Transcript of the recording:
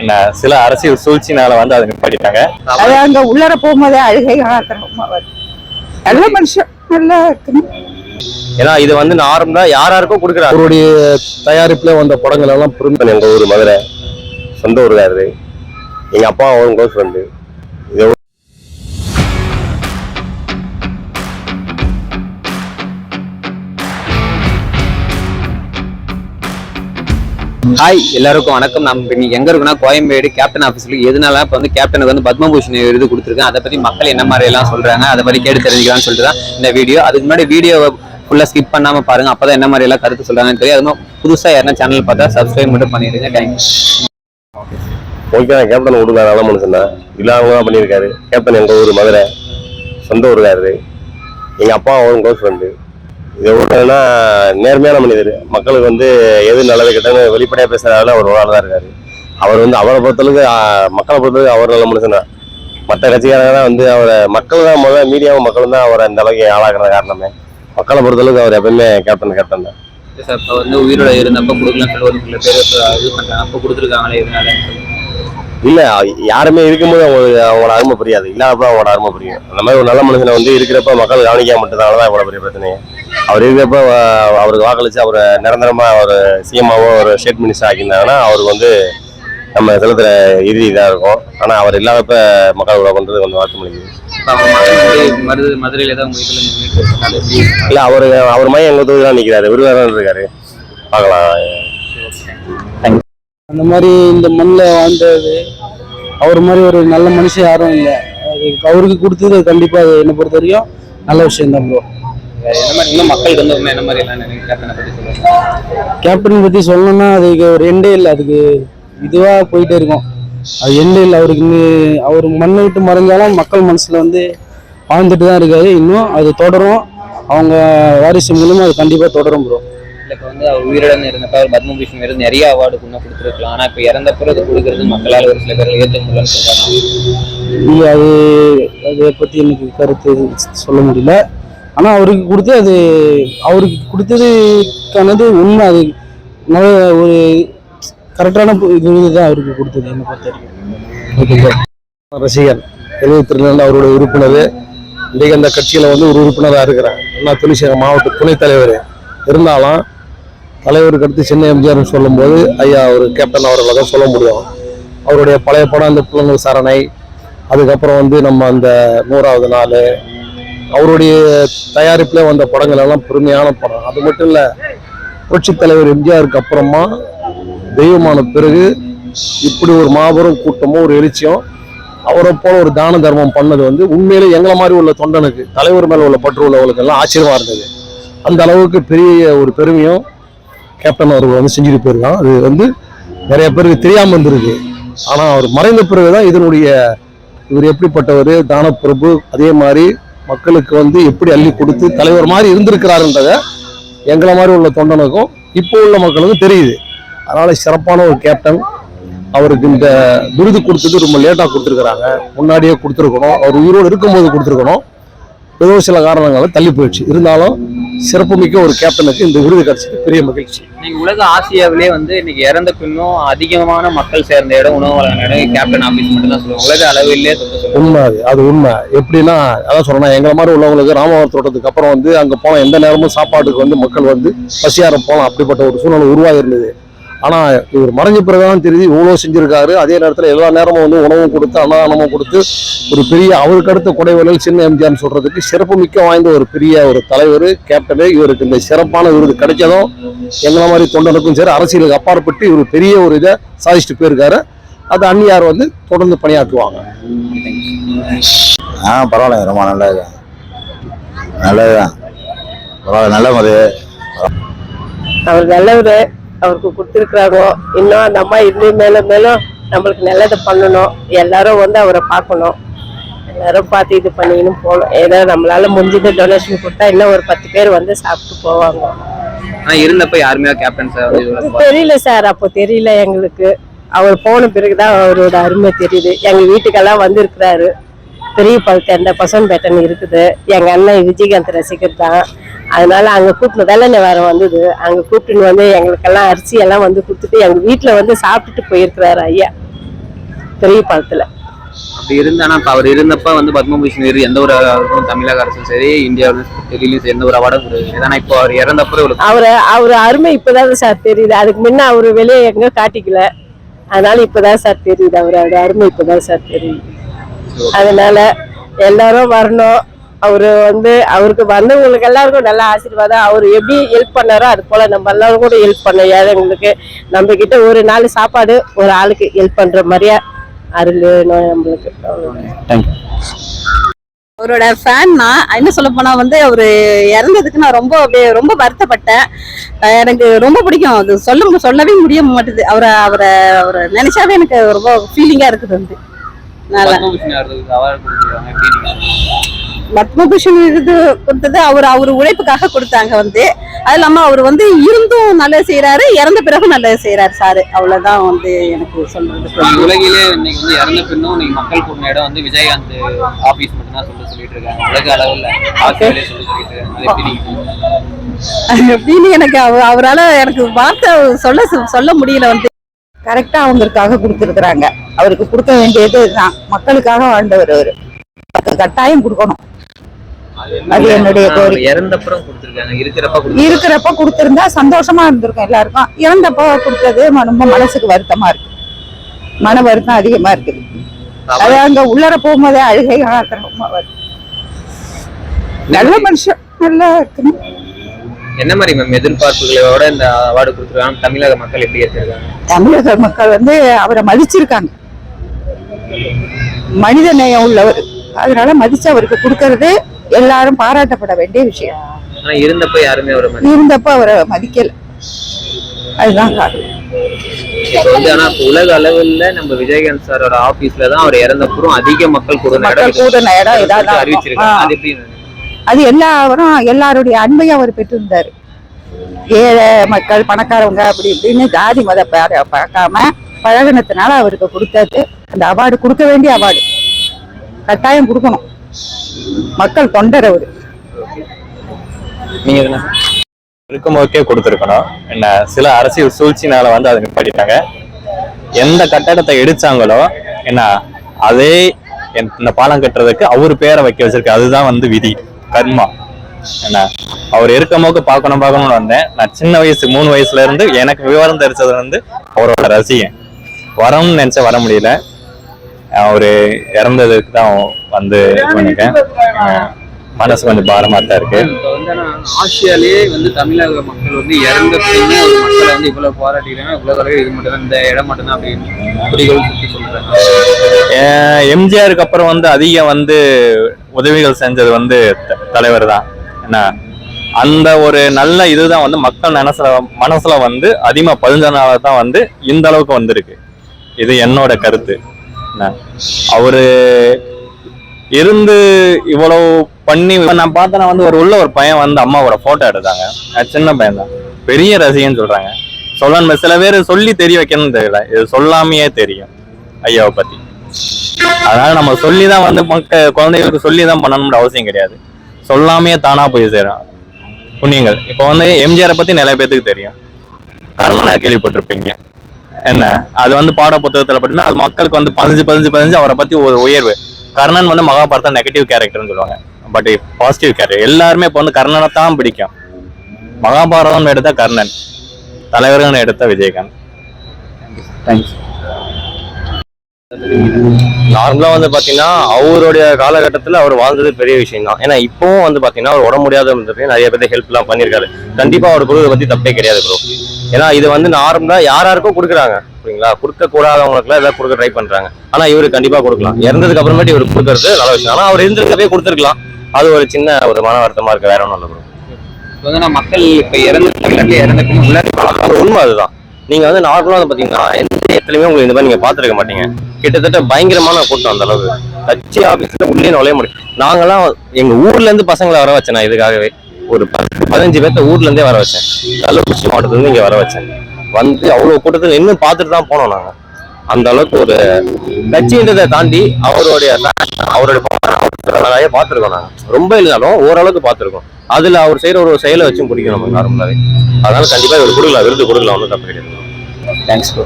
என்ன சில அரசியல் சூழ்ச்சினால வந்து அதை நிப்பாட்டிட்டாங்க. அது அங்க உள்ளர போகும்போதே அழுகை நல்ல மனுஷன் நல்லா இருக்கு ஏன்னா இது வந்து நார்மலா யாராருக்கும் கொடுக்குறாரு. அவருடைய தயாரிப்புல வந்த படங்கள் எல்லாம் பெரும் எங்க ஊர் மதுரை சொந்த ஊருக்காரரு. எங்க அப்பா அவரும் க்ளோஸ் ஃப்ரெண்டு ஹாய் எல்லாருக்கும் வணக்கம். நம்ம இன்னைக்கு எங்க இருக்குன்னா கோயம்பேடு கேப்டன் ஆஃபீஸ்ல எதனால இப்போ வந்து கேப்டனுக்கு வந்து பத்மபூஷன் விருது கொடுத்துருக்கேன் அதை பத்தி மக்கள் என்ன மாதிரி எல்லாம் சொல்றாங்க அதை பத்தி கேட்டு தெரிஞ்சுக்கலாம்னு சொல்லிட்டு தான் இந்த வீடியோ அதுக்கு முன்னாடி வீடியோவை ஃபுல்லா ஸ்கிப் பண்ணாம பாருங்க. அப்பதான் என்ன மாதிரி எல்லாம் கருத்து சொல்றாங்கன்னு தெரியும். அதுவும் புதுசா யாருன்னா சேனல் பார்த்தா சப்ஸ்கிரைப் மட்டும் பண்ணிடுங்க. தேங்க்ஸ் ஓகே கேப்டன் விடுங்க நல்ல மனுஷன் தான் இல்லாம தான் பண்ணியிருக்காரு. கேப்டன் எங்க ஊர் மதுரை. சொந்த ஊருக்காரு. எங்க அப்பா அவரும் க்ளோஸ் ஃப்ரெண்டு இது எவ்வளோனா நேர்மையான மனிதர். மக்களுக்கு வந்து எது நல்லது கெட்டது வெளிப்படையாக அவர் ஒரு ஆள் தான் இருக்காரு. அவர் வந்து அவரை பொறுத்தளவுக்கு மக்களை பொறுத்தளவுக்கு அவர் நல்ல மனுஷன் தான். மற்ற கட்சிக்காரங்க தான் வந்து அவரை மக்கள் தான் முதல்ல மீடியாவும் மக்களும் தான் அவரை இந்த அளவுக்கு ஆளாக்குற காரணமே. மக்களை பொறுத்தளவுக்கு அவர் எப்பவுமே கேப்டன் கேப்டன் தான். சார் இப்போ வந்து உயிரோட இருந்தப்ப கொடுக்கலாம் சொல்லி ஒரு சில பேர் இப்ப இது பண்றாங்க அப்போ கொடுத்துருக்காங்களே இதனால. இல்ல யாருமே இருக்கும்போது அவங்களுக்கு அவங்களோட அருமை புரியாது. இல்லாதப்ப அவங்களோட அருமை புரியும். அந்த மாதிரி ஒரு நல்ல மனுஷனை வந்து இருக்கிறப்ப மக்கள் கவனிக்காம மட்டும்தான் தான் இவ்வளவு பெரிய பிரச்சனை அவர் இருக்கிறப்ப அவருக்கு வாக்களிச்சு அவரை நிரந்தரமா ஒரு சிஎம்மாவோ ஒரு ஸ்டேட் மினிஸ்டர் ஆக்கியிருந்தாங்கன்னா அவருக்கு வந்து நம்ம செலுத்துற இறுதி இதாக இருக்கும். ஆனா அவர் இல்லாதப்ப மக்கள் கூட பண்றது கொஞ்சம் வார்த்தை முடியுது மதுரையில தான் இல்ல அவர் அவர் மையம் எங்க தொகுதியில் நிக்கிறாரு. விருதுதான் இருக்காரு. பார்க்கலாம். அந்த மாதிரி இந்த மண்ணில் வாழ்ந்தது அவர் மாதிரி ஒரு நல்ல மனுஷன் யாரும் இல்லை. அவருக்கு கொடுத்தது கண்டிப்பா அது என்னை பொறுத்த வரைக்கும் நல்ல விஷயம் தான் ப்ரோ என்ன மாதிரி இன்னும் மக்களுக்கு வந்து என்ன மாதிரி எல்லாம் கேப்டனை பத்தி சொல்லணும்னா அதுக்கு ஒரு எண்டே இல்லை. அதுக்கு இதுவா போயிட்டே இருக்கும். அது எண்டே இல்லை. அவருக்கு இன்னும் அவர் மண்ணை விட்டு மறைஞ்சாலும் மக்கள் மனசுல வந்து வாழ்ந்துட்டு தான் இருக்காரு. இன்னும் அது தொடரும். அவங்க வாரிசு மூலமா அது கண்டிப்பா தொடரும் ப்ரோ இல்ல இப்ப வந்து அவர் உயிரிழந்து இருந்தப்ப அவர் பத்மபூஷன் விருது நிறைய அவார்டு இன்னும் கொடுத்துருக்கலாம். ஆனா இப்ப இறந்த பிறகு கொடுக்கறது மக்களால் ஒரு சில பேர் ஏற்க முடியலன்னு சொல்றாங்க இல்லை அது அதை பற்றி எனக்கு கருத்து சொல்ல முடியல. ஆனால் அவருக்கு கொடுத்து அது அவருக்கு கொடுத்ததுக்கானது உண்மை. அது நல்ல ஒரு கரெக்டான இது தான் அவருக்கு கொடுத்தது என்னை பொறுத்த வரைக்கும். ஓகேங்களா ரசிகர் அவருடைய உறுப்பினர். இன்றைக்கு அந்த கட்சியில் வந்து ஒரு உறுப்பினராக இருக்கிறேன் அண்ணா தொழிற்சங்க மாவட்ட துணைத் தலைவர். இருந்தாலும் தலைவருக்கு அடுத்து சின்ன எம்ஜிஆர்னு சொல்லும்போது ஐயா அவர் கேப்டன் அவர்களை தான் சொல்ல முடியும். அவருடைய பழைய படம் அந்த புலங்கு சரணை. அதுக்கப்புறம் வந்து நம்ம அந்த நூறாவது நாள் அவருடைய தயாரிப்பில் வந்த படங்கள் எல்லாம் பெருமையான படம். அது மட்டும் இல்லை புரட்சித் தலைவர் எம்ஜிஆருக்கு அப்புறமா தெய்வமான பிறகு இப்படி ஒரு மாபெரும் கூட்டமும் ஒரு எழுச்சியும் அவரை போல ஒரு தான தர்மம் பண்ணது வந்து உண்மையிலே எங்களை மாதிரி உள்ள தொண்டனுக்கு தலைவர் மேலே உள்ள பற்று உள்ளவர்களுக்கு எல்லாம் ஆச்சரியமா இருந்தது. அந்த அளவுக்கு பெரிய ஒரு பெருமையும் கேப்டன் அவர்கள் வந்து செஞ்சுட்டு போயிருக்கான். அது வந்து நிறைய பேருக்கு தெரியாமல் இருந்திருக்கு. ஆனால் அவர் மறைந்த பிறகுதான் இதனுடைய இவர் எப்படிப்பட்டவர் தானப்பிரபு அதே மாதிரி மக்களுக்கு வந்து எப்படி அள்ளி கொடுத்து தலைவர் மாதிரி இருந்திருக்கிறாருன்றத எங்களை மாதிரி உள்ள தொண்டனுக்கும் இப்போ உள்ள மக்களுக்கும் தெரியுது. அதனால் சிறப்பான ஒரு கேப்டன். அவருக்கு இந்த விருது கொடுத்தது ரொம்ப லேட்டாக கொடுத்துருக்குறாங்க. முன்னாடியே கொடுத்துருக்கணும். அவர் உயிரோடு இருக்கும்போது கொடுத்துருக்கணும். ஏதோ சில காரணங்களால தள்ளி போயிடுச்சு. இருந்தாலும் சிறப்புமிக்க ஒரு கேப்டனுக்கு இந்த விருது கிடைச்சது. பெரிய மகிழ்ச்சி. நீங்க உலக ஆசியாவிலே வந்து இன்னைக்கு இறந்த பின்னும் அதிகமான மக்கள் சேர்ந்த இடம் உணவு வழங்கின இடம் கேப்டன் ஆபீஸ் மட்டும் தான் சொல்லுவாங்க. உலக அளவிலே உண்மை அது அது உண்மை. எப்படின்னா அதான் சொல்றேன் எங்களை மாதிரி உள்ளவங்களுக்கு ராமவர் தோட்டத்துக்கு அப்புறம் வந்து அங்க போன எந்த நேரமும் சாப்பாட்டுக்கு வந்து மக்கள் வந்து பசியார போகலாம். அப்படிப்பட்ட ஒரு சூழ்நிலை உருவாகி இருந்தது. ஆனா இவர் மறைஞ்ச பிறகுதான் தெரியுது இவ்வளவு செஞ்சிருக்காரு. அதே நேரத்துல எல்லா நேரமும் வந்து உணவும் கொடுத்து அன்னதானமும் கொடுத்து ஒரு பெரிய அவருக்கு அடுத்த கொடைவலல் சின்ன எம்ஜிஆர்னு சொல்றதுக்கு சிறப்புமிக்க வாய்ந்த ஒரு பெரிய ஒரு தலைவர் கேப்டனு இவருக்கு இந்த சிறப்பான விருது கிடைச்சதும் எங்களை மாதிரி தொண்டனுக்கும் சரி அரசியலுக்கு அப்பாற்பட்டு இவர் பெரிய ஒரு இதை சாதிச்சுட்டு போயிருக்காரு. அது அந்நியார் வந்து தொடர்ந்து பணியாற்றுவாங்க. ஆ பரவாயில்ல ரொம்ப நல்லது. நல்லதுதான். பரவாயில்ல நல்ல முறை அவர் நல்லவர். அவருக்கு கொடுத்துருக்குறாங்க இன்னும் அந்த அம்மா இன்னும் மேலும் மேலும் நம்மளுக்கு நல்லதை பண்ணணும். எல்லாரும் வந்து அவரை பார்க்கணும். எல்லாரும் பார்த்து இது பண்ணின்னு போகணும். ஏதோ நம்மளால முடிஞ்சது டொனேஷன் கொடுத்தா இன்னும் ஒரு பத்து பேர் வந்து சாப்பிட்டு போவாங்க. இருந்தப்ப யாருமே கேப்டன் சார். தெரியல சார் அப்போ தெரியல எங்களுக்கு. அவர் போன பிறகுதான் அவரோட அருமை தெரியுது. எங்க வீட்டுக்கெல்லாம் வந்திருக்கிறாரு. பெரிய பழுத்த எந்த பசம்பேட்டன் இருக்குது. எங்க அண்ணன் விஜயகாந்த் ரசிகர் தான் அதனால அங்க கூப்பிட்டு வெள்ளனை வேற வந்தது. அங்க கூப்பிட்டுன்னு வந்து எங்களுக்கெல்லாம் அரிசி எல்லாம் வந்து கொடுத்துட்டு எங்க வீட்டுல வந்து சாப்பிட்டுட்டு போயிருக்கிறாரு ஐயா பெரிய பாலத்துல. அப்படி இருந்தானா அவர் இருந்தப்ப வந்து பத்மபூஷன் விருது எந்த ஒரு தமிழக அரசும் சரி இந்தியாவிலும் எந்த ஒரு அவார்டும் கொடுக்கல. ஏன்னா இப்போ அவர் இறந்தப்ப இவ்வளவு அவரை அவர் அருமை இப்பதான் சார் தெரியுது. அதுக்கு முன்ன அவரு வெளியே எங்க காட்டிக்கல. அதனால இப்பதான் சார் தெரியுது. அவரோட அருமை இப்பதான் சார் தெரியுது அதனால எல்லாரும் வரணும். அவரு வந்து அவருக்கு வந்தவங்களுக்கு எல்லாருக்கும் நல்ல ஆசீர்வாதம். அவர் எப்படி ஹெல்ப் பண்ணாரோ அது போல நம்ம எல்லாரும் கூட ஹெல்ப் பண்ணோம் ஏழைங்களுக்கு நம்ம கிட்ட ஒரு நாள் சாப்பாடு ஒரு ஆளுக்கு ஹெல்ப் பண்ற மாதிரியா அருள் வேணும் நம்மளுக்கு. அவரோட ஃபேன் நான் என்ன சொல்ல போனா வந்து அவரு இறந்ததுக்கு நான் ரொம்ப அப்படியே ரொம்ப வருத்தப்பட்டேன். எனக்கு ரொம்ப பிடிக்கும். அது சொல்ல சொல்லவே முடிய மாட்டுது. அவரை அவரை அவரை நினைச்சாவே எனக்கு ரொம்ப ஃபீலிங்கா இருக்குது வந்து. நல்லா பத்மபூஷன் விருது கொடுத்தது அவர் அவர் உழைப்புக்காக கொடுத்தாங்க வந்து. அது இல்லாம அவர் வந்து இருந்தும் நல்லது செய்யறாரு இறந்த பிறகும் நல்லது செய்யறாரு சாரு. அவ்வளவுதான் வந்து எனக்கு சொல்றது. உலகிலே இன்னைக்கு வந்து இறந்த பின்னும் நீங்க மக்கள் கூடின இடம் வந்து விஜயகாந்த் ஆபீஸ் மட்டும் தான் சொல்ல சொல்லிட்டு இருக்காங்க. உலக அளவுல ஆசியாவிலே சொல்ல சொல்லிட்டு இருக்காங்க. அப்படின்னு எனக்கு அவ- அவரால எனக்கு வார்த்தை சொல்ல சொல்ல முடியல வந்து. கரெக்டா அவங்களுக்காக கொடுத்துருக்குறாங்க. அவருக்கு கொடுக்க வேண்டியது தான். மக்களுக்காக வாழ்ந்தவர் அவரு. கட்டாயம் கொடுக்கணும். அது என்னுடைய கோரிக்கை. இறந்தப்புறம் கொடுத்துருக்காங்க. இருக்கிறப்ப கொடுத்திருந்தா சந்தோஷமா இருந்திருக்கும் எல்லாருக்கும். இறந்தப்போ கொடுத்தது ரொம்ப மனசுக்கு வருத்தமா இருக்கு. மன வருத்தம் அதிகமா இருக்குது அது அங்க உள்ளர போகும்போதே அழுகை ஆத்திரமா வருது நல்ல மனுஷன் நல்லா இருக்கணும். என்ன மாதிரி மேம் எதிர்பார்ப்புகளோட இந்த அவார்டு கொடுத்துருக்காங்க? தமிழக மக்கள் எப்படி ஏற்றிருக்காங்க தமிழக மக்கள் வந்து அவரை மதிச்சிருக்காங்க. மனித நேயம் உள்ளவர். அதனால மதிச்சு அவருக்கு கொடுக்கறது எல்லாரும் பாராட்டப்பட வேண்டிய விஷயம். இருந்தப்ப யாருமே அவரை இருந்தப்ப அவரை மதிக்கல. அதுதான் காரணம். இப்போ வந்து ஆனா இப்ப உலக அளவுல நம்ம விஜயகாந்த் சாரோட ஆபீஸ்ல தான் அவர் இறந்தப்புறம் அதிக மக்கள் இடம் கூடின இடம் இதான் அறிவிச்சிருக்காங்க. அது எல்லாரும் எல்லாருடைய அன்பையும் அவர் பெற்றிருந்தாரு. ஏழை மக்கள் பணக்காரவங்க அப்படி இப்படின்னு ஜாதி மத பார்க்காம பழகுனதுனால அவருக்கு கொடுத்தது அந்த அவார்டு கொடுக்க வேண்டிய அவார்டு கட்டாயம் கொடுக்கணும். மக்கள் தொண்டர் அவரு நீங்க என்ன? இருக்கும்போதே கொடுத்துருக்கணும். என்ன சில அரசியல் சூழ்ச்சினால வந்து அதை நிப்பாட்டிட்டாங்க. எந்த கட்டடத்தை இடிச்சாங்களோ என்ன அதே என்- இந்த பாலம் கட்டுறதுக்கு அவர் பேரை வைக்க வச்சிருக்கு. அதுதான் வந்து விதி கர்மா. என்ன அவர் இருக்கும்போது பார்க்கணும் பார்க்கணும்னு வந்தேன். நான் சின்ன வயசு மூணு வயசுல இருந்து எனக்கு விவரம் தெரிச்சது இருந்து அவரோட ரசிகன். வரணும்னு நினைச்ச வர முடியல. அவரு இறந்ததுக்கு தான் வந்து பண்ணிட்டேன் மனசு கொஞ்சம் பாரமா தான் இருக்கு. ஆசியாலேயே வந்து தமிழக மக்கள் வந்து இறந்த பின்னே ஒரு மக்களை வந்து இவ்வளவு போராட்டிக்கிறாங்க. இவ்வளவு அளவு இது மட்டும் தான் இந்த இடம் மட்டும் தான் அப்படின்னு குறிகள் சுற்றி எம்ஜிஆருக்கு அப்புறம் வந்து அதிகம் வந்து உதவிகள் செஞ்சது வந்து த- தலைவர் தான். என்ன? அந்த ஒரு நல்ல இதுதான் வந்து மக்கள் மனசுல மனசுல வந்து அதிகமா பதிஞ்சனால தான் வந்து இந்த அளவுக்கு வந்திருக்கு. இது என்னோட கருத்து. அவரு இருந்து இவ்வளவு பண்ணி நான் பார்த்தேன்னா வந்து ஒரு உள்ள ஒரு பையன் வந்து அம்மாவோட போட்டோ எடுத்தாங்க. சின்ன பையன் தான் பெரிய ரசிகன்னு சொல்றாங்க. சொல்லணும் சில பேர் சொல்லி தெரிய வைக்கணும்னு தெரியல. இது சொல்லாமையே தெரியும் ஐயாவை பத்தி. அதனால நம்ம சொல்லி தான் வந்து மக்க குழந்தைகளுக்கு சொல்லி தான் பண்ணணும்னு அவசியம் கிடையாது. சொல்லாமையே தானா போய் சேரும். புண்ணியங்கள். இப்போ வந்து எம்ஜிஆரை பத்தி நிறைய பேத்துக்கு தெரியும். கர்மனை கேள்விப்பட்டிருப்பீங்க. என்ன? அது வந்து பாட புத்தகத்துல பார்த்தீங்கன்னா அது மக்களுக்கு வந்து பதிஞ்சு பதிஞ்சு பதிஞ்சு அவரை பத்தி ஒரு உயர்வு. கர்ணன் வந்து மகாபாரதம் நெகட்டிவ் கேரக்டர்னு சொல்லுவாங்க. பட் பாசிட்டிவ் கேரக்டர் எல்லாருமே இப்போ வந்து கர்ணனை தான் பிடிக்கும். மகாபாரதம் எடுத்த கர்ணன். தலைவர்கள் எடுத்த விஜயகாந்த். தேங்க்ஸ் நார்மலா வந்து பாத்தீங்கன்னா அவருடைய காலகட்டத்துல அவர் வாழ்ந்தது பெரிய விஷயம் தான் ஏன்னா இப்பவும் வந்து பாத்தீங்கன்னா அவர் உடம்பு முடியாத நிறைய பேர் ஹெல்ப் எல்லாம் பண்ணிருக்காரு கண்டிப்பா அவர் கொடுக்கறத பத்தி தப்பே கிடையாது ப்ரோ ஏன்னா இது வந்து நார்மலா யார் யாருக்கும் கொடுக்குறாங்க சரிங்களா கொடுக்க கூடாதவங்களுக்கு எல்லாம் கொடுக்க ட்ரை பண்றாங்க. ஆனா இவரு கண்டிப்பா கொடுக்கலாம். இறந்ததுக்கு அப்புறமேட்டு இவர் கொடுக்கறது நல்ல விஷயம். ஆனா அவர் இருந்திருக்கப்பே கொடுத்துருக்கலாம். அது ஒரு சின்ன ஒரு மன வருத்தமா இருக்கு வேற ஒன்றும் இல்லை ப்ரோ இப்போ வந்து நான் மக்கள் இப்ப இறந்த தமிழ்நாட்டில் இறந்த பின் உள்ளாரி அது உண்மை அதுதான். நீங்க வந்து நார்மலா வந்து பாத்தீங்கன்னா எந்த இடத்துலயுமே உங்களுக்கு இந்த மாதிரி நீங்க பாத்துருக்க மாட்டீங்க. கிட்டத்தட்ட பயங்கரமான கூட்டம் அந்த அளவுக்கு. கட்சி ஆபீஸ்ல உள்ளே நுழைய முடியும் நாங்கெல்லாம் எங்க ஊர்ல இருந்து பசங்களை வர வச்சேன் நான் இதுக்காகவே. ஒரு பதினஞ்சு பேர்த்த ஊர்லேருந்தே வர வச்சேன். கள்ளக்குறிச்சி மாவட்டத்துலேருந்து இங்கே வர வச்சேன். வந்து அவ்வளோ கூட்டத்தில் இன்னும் பார்த்துட்டு தான் போனோம் நாங்கள் அந்த அளவுக்கு ஒரு கட்சின்றதை தாண்டி அவருடைய அவருடைய நிறைய பார்த்துருக்கோம் நாங்கள் ரொம்ப இல்லைனாலும் ஓரளவுக்கு பார்த்துருக்கோம். அதில் அவர் செய்கிற ஒரு செயலை வச்சும் பிடிக்கும் நம்ம நார்மலாகவே அதனால கண்டிப்பாக இவர் கொடுக்கலாம் விருது கொடுக்கலாம் ஒன்றும் தப்பு கிடையாது. Thanks bro